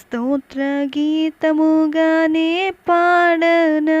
స్తోత్ర గీతముగానే పాడనా?